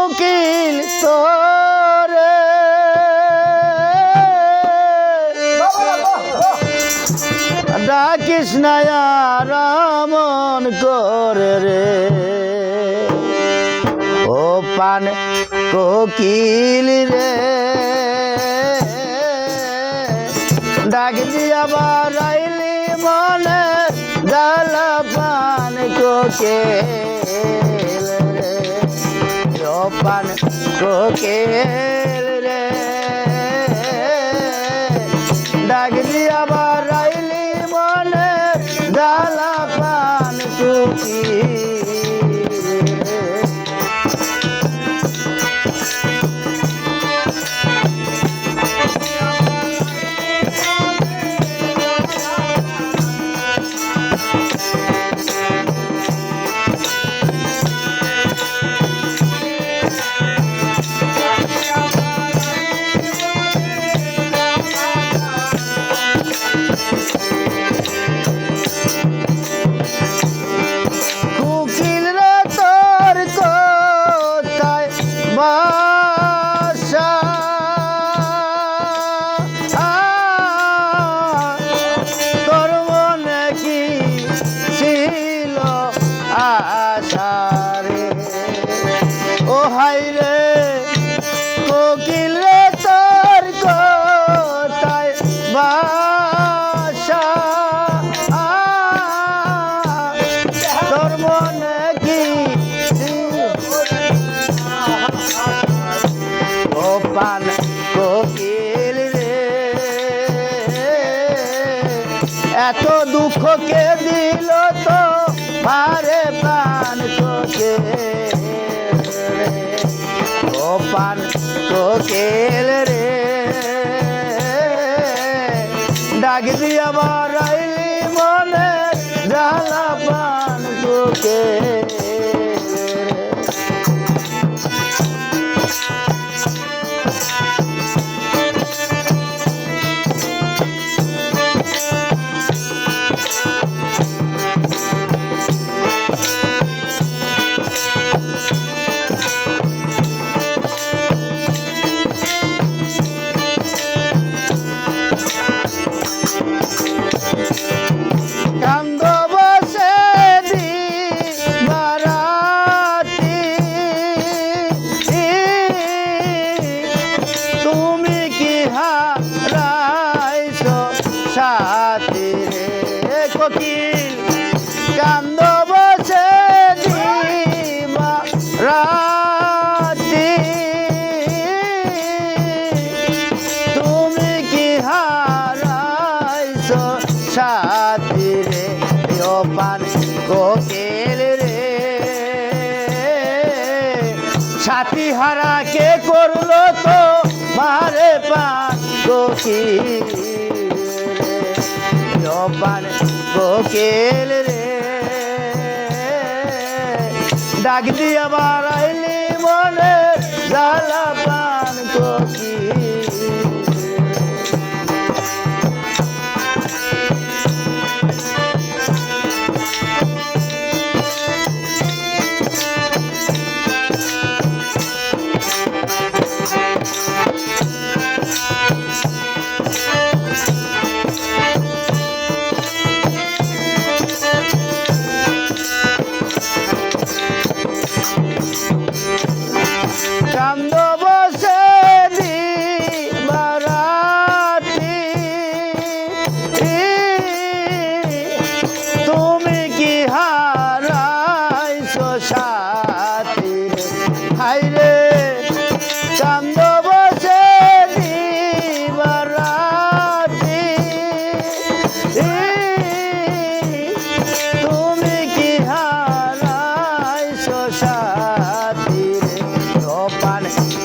কুকিল তোরে। ডাকিস রামন করে রে। ও পান কোকিল রে। ডাক দিয়া বারাইলি মনে, ডালা পান কোকিল। ও পান রে। ডাক দিয়া এত দুঃখ কে দিল তো? মারে পান তোকে ও পান তোকে রে। ডাক দিয়া বারাইলি মনে জ্বালা পান কোকিল সাথী রে কোকিল কান্দ বসে তুমি কি হারাইছ সাথী রে পান কোকিল রে? সাথী হারা কে করল তো মারে পান কোকিল? রে বকেল রে। ডাক দিয়ে আবার আইলি মনে জ্বালা পান কোকিল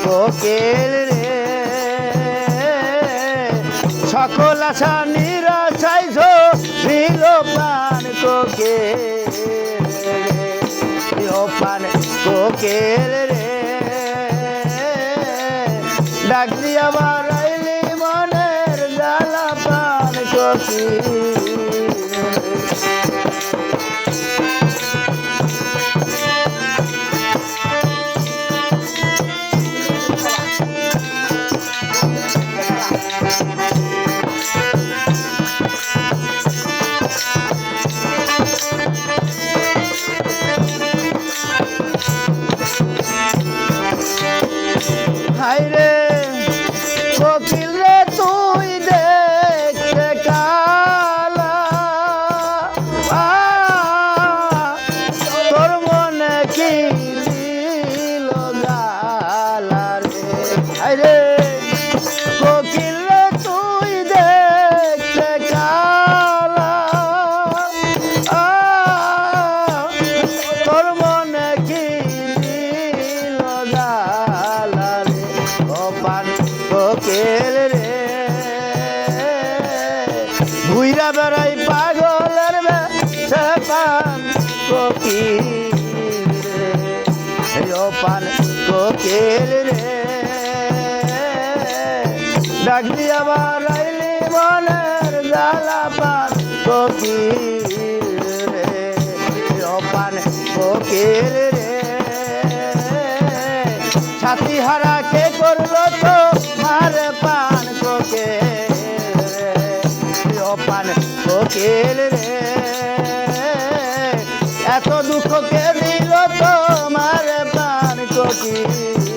কোকিল রে। সকল আশা নিরাশাই ঝিল পান কোকিল। রে রপান কোকিল রে। ডাক দিয়া বাড়াইলি মনের জ্বালা পান কোকিল। বেড়াই পাগলের কোকিল রে পান কোকিল রে। ডাক দিয়া বারাইলি মনের জ্বালা পান কোকিল রে কোকিল রে। ছাতি হারা কে করল পান ফকির রে। এত দুঃখ কে দিল তো মারে পান কোকিল।